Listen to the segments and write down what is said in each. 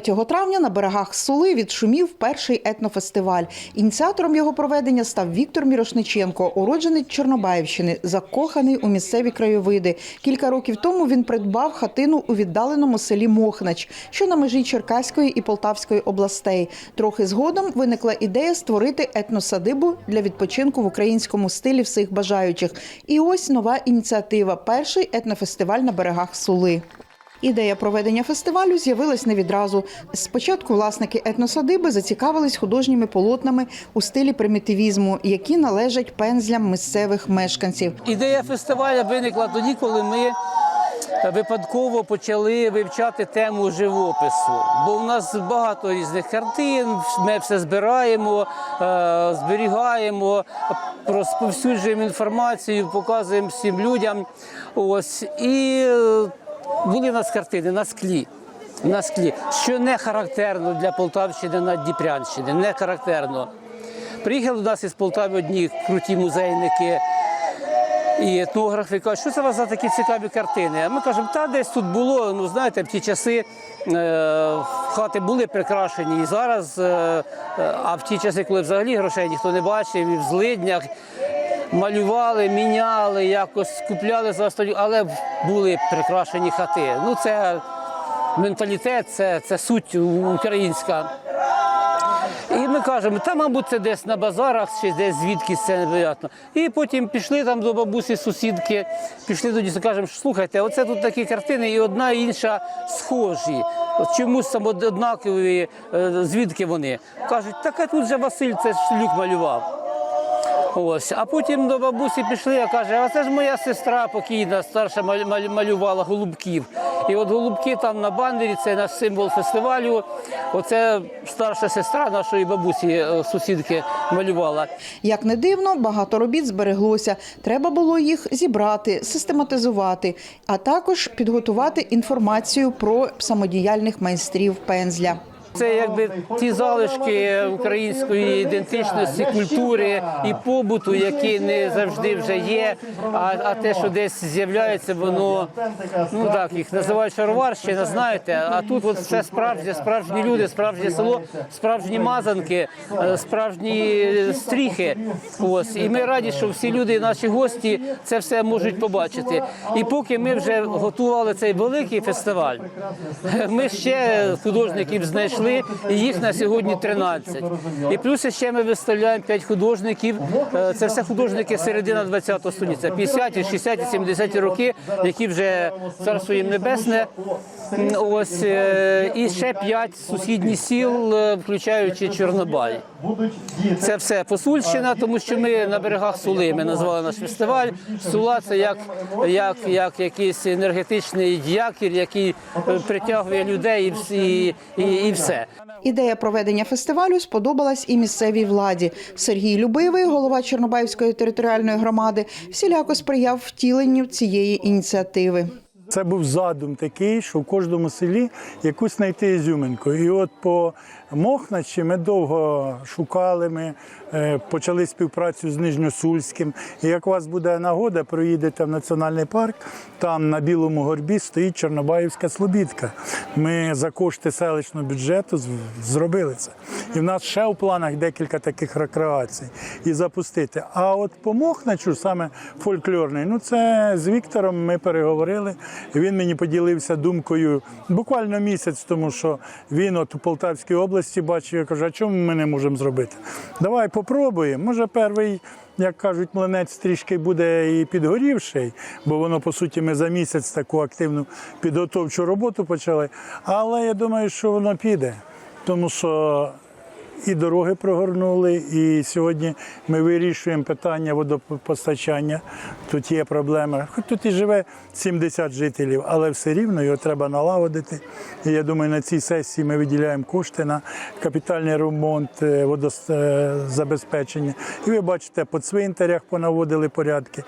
3 травня на берегах Сули відшумів перший етнофестиваль. Ініціатором його проведення став Віктор Мірошниченко, уроджений Чорнобаївщини, закоханий у місцеві краєвиди. Кілька років тому він придбав хатину у віддаленому селі Мохнач, що на межі Черкаської і Полтавської областей. Трохи згодом виникла ідея створити етносадибу для відпочинку в українському стилі всіх бажаючих. І ось нова ініціатива перший етнофестиваль на берегах Сули. Ідея проведення фестивалю з'явилась не відразу. Спочатку власники етносадиби зацікавились художніми полотнами у стилі примітивізму, які належать пензлям місцевих мешканців. Ідея фестивалю виникла тоді, коли ми випадково почали вивчати тему живопису. Бо в нас багато різних картин, ми все збираємо, е, зберігаємо, розповсюджуємо інформацію, показуємо всім людям. Ось і е, були в нас картини на склі. На склі, що не характерно для Полтавщини на Дніпрянщини, не характерно. Приїхали до нас із Полтави одні круті музейники і етнографи кажуть, що це у вас за такі цікаві картини? А ми кажемо, та десь тут було, ну знаєте, в ті часи е, хати були прикрашені і зараз, е, е, а в ті часи, коли взагалі грошей ніхто не бачив, і в злиднях малювали, міняли, якось купляли за останню, але були прикрашені хати. Ну це менталітет, це, це суть українська. І ми кажемо, та, мабуть, це десь на базарах, чи десь звідкись це непонятно. І потім пішли там до бабусі, сусідки, пішли до дійсно, кажемо, слухайте, оце тут такі картини, і одна і інша схожі. Чомусь там однакові, е, звідки вони. Кажуть, так а тут же Василь, це ж люк малював. Ось, а потім до бабусі пішли, а каже, а це ж моя сестра покійна, старша малювала голубків. І от голубки там на бандері, це наш символ фестивалю. Оце старша сестра нашої бабусі, е, сусідки, малювала. Як не дивно, багато робіт збереглося. Треба було їх зібрати, систематизувати, а також підготувати інформацію про самодіяльних майстрів пензля. Це якби ті залишки української ідентичності, культури і побуту, які не завжди вже є. А, а те, що десь з'являється, воно ну так їх називають шароварщина, знаєте. А тут от все справжнє, справжні люди, справжнє село, справжні мазанки, е, справжні стріхи. Ось і ми раді, що всі люди, наші гості, це все можуть побачити. І поки ми вже готували цей великий фестиваль, ми ще художників знайшли, і їх на сьогодні 13. І плюс ще ми виставляємо 5 художників. Е, Це все художники середина 20 століття, 50-ті, 60-ті, 70-ті роки, які вже царство їм небесне. Ось е, і ще 5 сусідніх сіл, е, включаючи Чорнобай. Це все Посульщина, тому що ми на берегах Сули. Ми назвали наш фестиваль. Сула це як, як, як якийсь енергетичний якір, який е, притягує людей і, всі- і, і все. Ідея проведення фестивалю сподобалась і місцевій владі. Сергій Любивий, голова Чорнобаївської територіальної громади, всіляко сприяв втіленню цієї ініціативи. Це був задум такий, що в кожному селі якусь знайти ізюминку. І от по Мохначі ми довго шукали, ми е, почали співпрацю з Нижньосульським. І як у вас буде нагода, проїдете в національний парк, там на Білому горбі стоїть Чорнобаївська Слобідка. Ми за кошти селищного бюджету зробили це. І в нас ще у планах декілька таких рекреацій і запустити. А от по Мохначу, саме фольклорний, ну це з Віктором ми переговорили. Він мені поділився думкою буквально місяць, тому що він от у Полтавській області бачив, я кажу, а чому ми не можемо зробити? Давай попробуємо. Може, перший. Як кажуть, млинець трішки буде і підгорівший, бо воно, по суті, ми за місяць таку активну підготовчу роботу почали. Але я думаю, що воно піде, тому що і дороги прогорнули, і сьогодні ми вирішуємо питання водопостачання. Тут є проблема. Хоч тут і живе 70 жителів, але все рівно його треба налагодити. І я думаю, на цій сесії ми виділяємо кошти на капітальний ремонт е, водозабезпечення. І ви бачите, по цвинтарях понаводили порядки.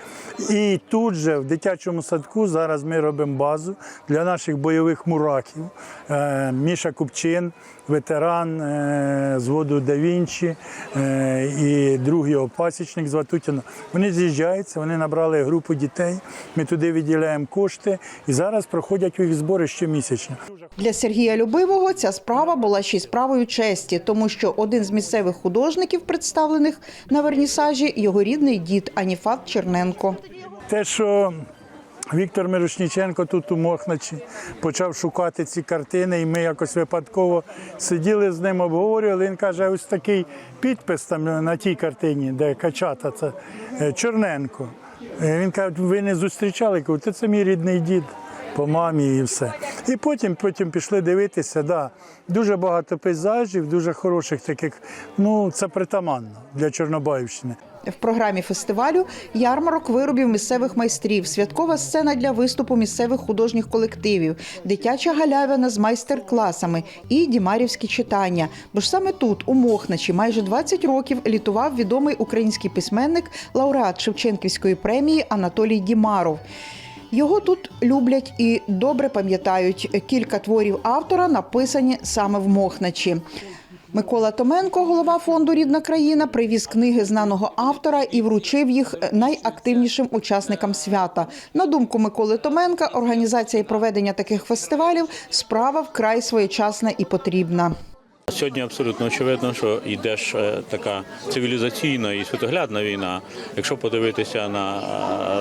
І тут же, в дитячому садку, зараз ми робимо базу для наших бойових мураків. Е, Міша Купчин, ветеран е, з заводу Да Вінчі е, і друг його пасічник з Ватутіна. Вони з'їжджаються, вони набрали групу дітей. Ми туди виділяємо кошти і зараз проходять у їх збори щомісячно. Для Сергія Любивого ця справа була ще й справою честі, тому що один з місцевих художників, представлених на вернісажі, його рідний дід Аніфат Черненко. Те, що Віктор Мирошніченко тут у Мохначі почав шукати ці картини, і ми якось випадково сиділи з ним, обговорювали. Він каже, ось такий підпис там на тій картині, де качата, це е, Чорненко. Е, Він каже, ви не зустрічали? Кажу, це мій рідний дід. По мамі і все. І потім, потім пішли дивитися. Да, дуже багато пейзажів, дуже хороших таких. Ну, це притаманно для Чорнобаївщини. В програмі фестивалю ярмарок виробів місцевих майстрів, святкова сцена для виступу місцевих художніх колективів, дитяча галявина з майстер-класами і дімарівські читання. Бо ж саме тут, у Мохначі, майже 20 років літував відомий український письменник, лауреат Шевченківської премії Анатолій Дімаров. Його тут люблять і добре пам'ятають. Кілька творів автора написані саме в Мохначі. Микола Томенко, голова фонду Рідна країна, привіз книги знаного автора і вручив їх найактивнішим учасникам свята. На думку Миколи Томенка, організація і проведення таких фестивалів справа вкрай своєчасна і потрібна. Сьогодні абсолютно очевидно, що йде ж е, така цивілізаційна і світоглядна війна. Якщо подивитися на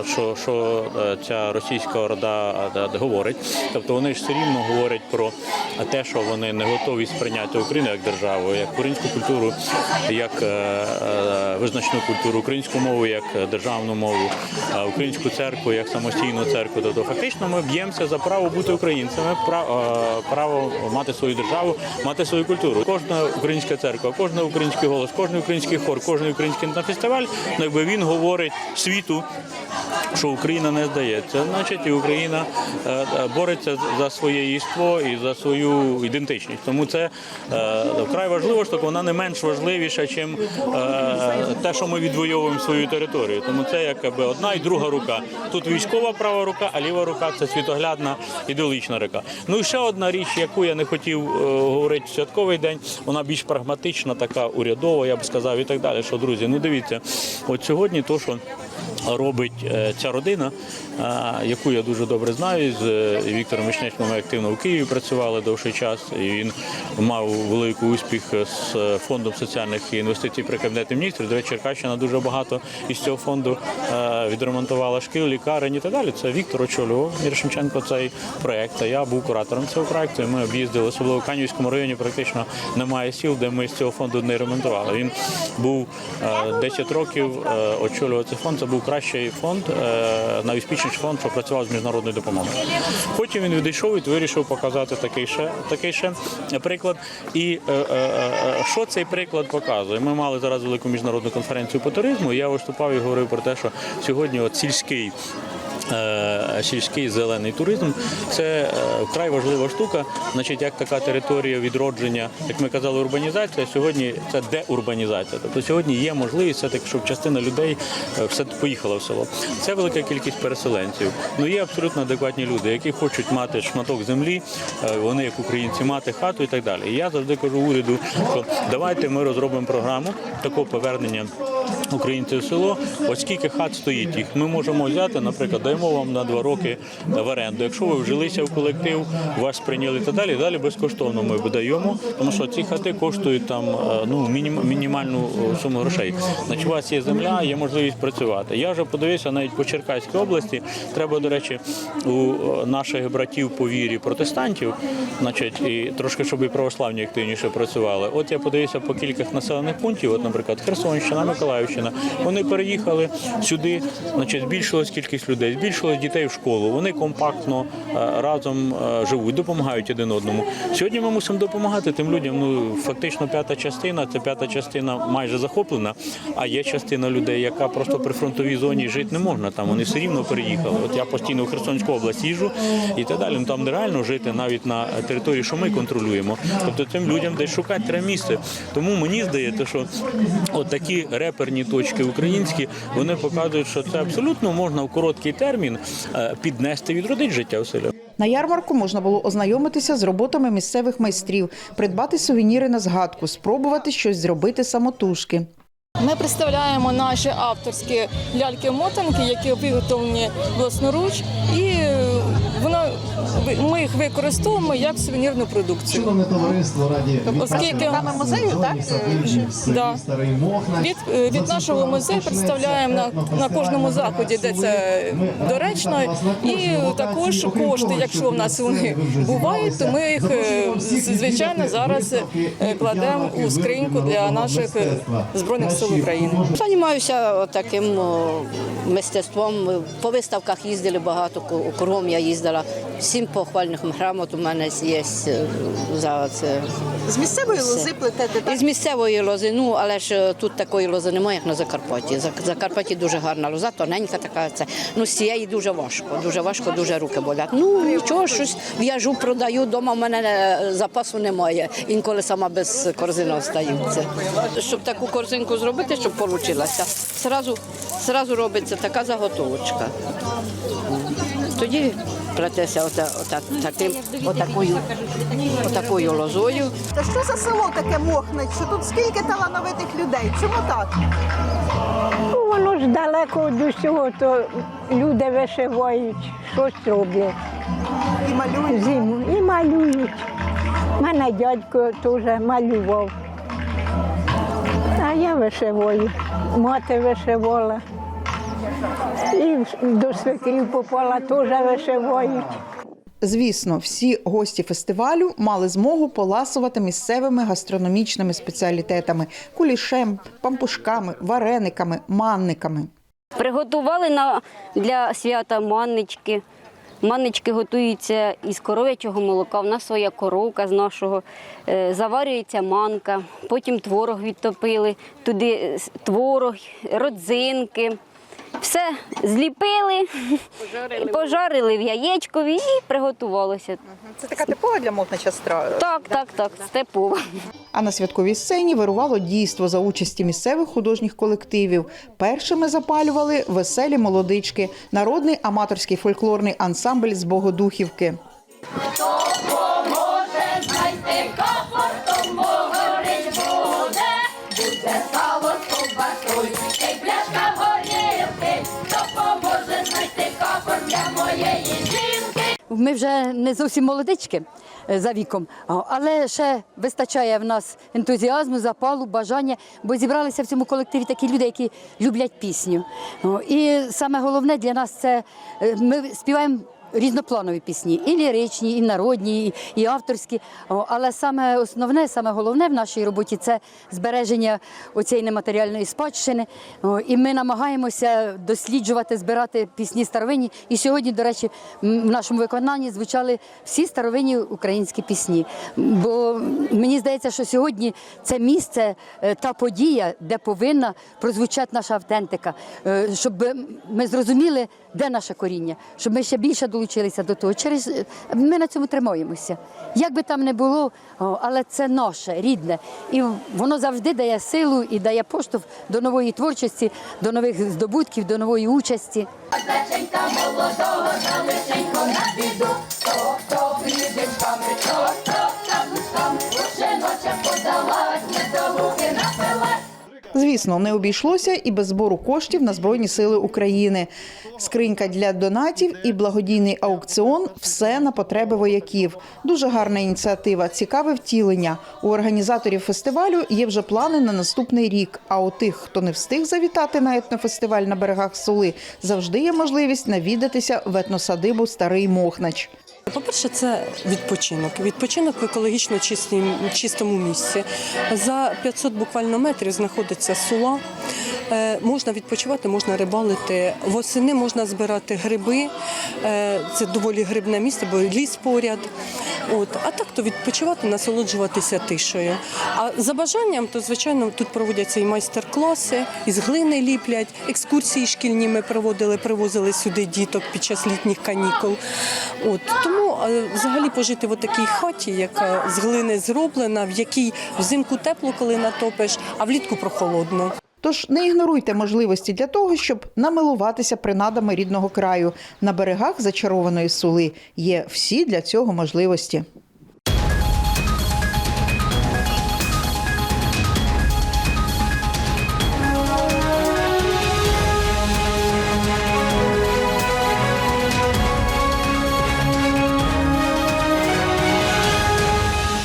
е, що, що е, ця російська орда говорить, тобто вони ж все рівно говорять про те, що вони не готові сприйняти Україну як державу, як українську культуру, як визначну культуру, українську мову як державну мову, українську церкву як самостійну церкву. Тобто фактично ми б'ємося за право бути українцями, пра- право мати свою державу, мати свою культуру. Кожна українська церква, кожен український голос, кожен український хор, кожен український фестиваль, ну, якби він говорить світу. Що Україна не здається, значить і Україна е, е, бореться за своє єство і за свою ідентичність. Тому це е, вкрай важливо, що вона не менш важливіша, ніж те, що ми відвоюємо свою територію. Тому це якби одна і друга рука. Тут військова права рука, а ліва рука це світоглядна ідеологічна рука. Ну і ще одна річ, яку я не хотів говорити святковий день, вона більш прагматична, така урядова, я б сказав, і так далі. Що друзі, ну дивіться, от сьогодні то, що робить е, ця родина, е, яку я дуже добре знаю. З е, Віктором Мишнячком ми активно в Києві працювали довший час. І він мав великий успіх з фондом соціальних інвестицій при кабінеті міністрів. До речі, Черкащина дуже багато із цього фонду відремонтувала шкіл, лікарень і так далі. Це Віктор очолював Мірошниченко цей проект. А я був куратором цього проекту. Ми об'їздили, особливо в Канівському районі, практично немає сіл, де ми з цього фонду не ремонтували. Він був е, 10 років очолював цей фонд. Це був кращий фонд, е, найуспішніший фонд, що працював з міжнародною допомогою. Потім він відійшов і вирішив показати такий ще такий ще приклад. І е, е, що цей приклад показує? Ми мали зараз велику міжнародну конференцію по туризму. Я виступав і говорив про те, що сьогодні от сільський. Е, Сільський зелений туризм це е, вкрай важлива штука. Значить, як така територія відродження, як ми казали, урбанізація. Сьогодні це деурбанізація. Тобто сьогодні є можливість таки, щоб частина людей е, все поїхала в село. Це велика кількість переселенців. Ну є абсолютно адекватні люди, які хочуть мати шматок землі, вони як українці мати хату і так далі. І я завжди кажу уряду, що давайте ми розробимо програму такого повернення українців село. Ось скільки хат стоїть їх. Ми можемо взяти, наприклад, даємо вам на два роки в оренду. Якщо ви вжилися в колектив, вас прийняли і так далі, далі безкоштовно ми видаємо, тому що ці хати коштують там е, ну мінім- мінімальну е, суму грошей. Значить, у вас є земля, є можливість працювати. Я вже подивився навіть по Черкаській області. Треба, до речі, у е, наших братів по вірі протестантів, значить, і трошки, щоб і православні активніше працювали. От я подивився по кількох населених пунктів, от, наприклад, Херсонщина, Миколаївщина. Вони переїхали сюди, значить, збільшилась кількість людей, збільшилось дітей в школу. Вони компактно е, разом е, живуть, допомагають один одному. Сьогодні ми мусимо допомагати тим людям. Ну фактично п'ята частина, це п'ята частина майже захоплена. А є частина людей, яка просто при фронтовій зоні жити не можна. Там вони все рівно переїхали. От я постійно в Херсонську область їжу і так далі. Ну, там нереально жити навіть на території, що ми контролюємо. Тобто цим людям десь шукати треба місце. Тому мені здається, що от такі реперні точки українські вони показують, що це абсолютно можна в короткий термін е, піднести відродити життя в селі. На ярмарку можна було ознайомитися з роботами місцевих майстрів, придбати сувеніри на згадку, спробувати щось зробити самотужки. Ми представляємо наші авторські ляльки-мотанки, які виготовлені власноруч, і воно ми їх використовуємо як сувенірну продукцію. Шановне товариство раді Оскільки- вітати музею, так? Да. Да. Від, е, від нашого музею представляємо на, на кожному заході, де це доречно, і також кошти, якщо в нас вони бувають, то ми їх е, звичайно зараз е, кладемо у скриньку для наших е, збройних сил України. Займаюся таким мистецтвом. По виставках їздили багато, кругом я їздила. Сім похвальних грамот у мене є е, за це. З місцевої лози плетете Із місцевої лози, ну але ж е, тут такої лози немає, як на Закарпатті. За Закарпатті дуже гарна лоза, тоненька така. Це ну з цієї дуже важко. Дуже важко, дуже руки болять. Ну нічого, щось в'яжу, продаю. Дома в мене е, запасу немає. Інколи сама без корзини остаються. Щоб таку корзинку зробити, щоб вийшла, зразу, зразу робиться така заготовочка. Тоді плететься ота, ота, таким, отакою, отакою лозою. Та що за село таке Мохнич? Що тут скільки талановитих людей? Чому так? Ну, воно ж далеко від усього, то люди вишивають, щось роблять І малюють. зиму і малюють. У мене дядько теж малював. А я вишиваю. Мати вишивала. І до свекрів попала, теж вишивають. Звісно, всі гості фестивалю мали змогу поласувати місцевими гастрономічними спеціалітетами кулішем, пампушками, варениками, манниками. Приготували на, для свята маннички. Маннички готуються із коров'ячого молока. В нас своя коровка з нашого. Е, Заварюється манка, потім творог відтопили, туди е, творог, родзинки. Все зліпили, пожарили, пожарили в яєчкові і приготувалося. Це така типова для Мохнича страва. Так, так, так, степова. А на святковій сцені вирувало дійство за участі місцевих художніх колективів. Першими запалювали веселі молодички, народний аматорський фольклорний ансамбль з Богодухівки. Ми вже не зовсім молодички е, за віком, але ще вистачає в нас ентузіазму, запалу, бажання, бо зібралися в цьому колективі такі люди, які люблять пісню. І саме головне для нас це е, ми співаємо. Різнопланові пісні, і ліричні, і народні, і, авторські. Але саме основне, саме головне в нашій роботі це збереження оцієї нематеріальної спадщини. І ми намагаємося досліджувати, збирати пісні старовинні. І сьогодні, до речі, в нашому виконанні звучали всі старовинні українські пісні. Бо мені здається, що сьогодні це місце, е, та подія, де повинна прозвучати наша автентика, е, щоб ми зрозуміли, де наше коріння, щоб ми ще більше долучилися до того. Через ми на цьому тримаємося. Як би там не було, але це наше рідне, і воно завжди дає силу і дає поштовх до нової творчості, до нових здобутків, до нової участі. Звісно, не обійшлося і без збору коштів на Збройні Сили України. Скринька для донатів і благодійний аукціон все на потреби вояків. Дуже гарна ініціатива, цікаве втілення. У організаторів фестивалю є вже плани на наступний рік. А у тих, хто не встиг завітати на етнофестиваль на берегах Сули, завжди є можливість навідатися в етносадибу Старий Мохнач. По-перше, це відпочинок. Відпочинок в екологічно чистому місці. За 500 буквально метрів знаходиться сула. Е, можна відпочивати, можна рибалити. Восени можна збирати гриби. Е, це доволі грибне місце, бо ліс поряд. От. А так то відпочивати, насолоджуватися тишею. А за бажанням, то звичайно тут проводяться і майстер-класи, із глини ліплять, екскурсії шкільні ми проводили, привозили сюди діток під час літніх канікул. От тому е, взагалі пожити в такій хаті, яка з глини зроблена, в якій взимку тепло, коли натопиш, а влітку прохолодно. Тож не ігноруйте можливості для того, щоб намилуватися принадами рідного краю. На берегах зачарованої сули є всі для цього можливості.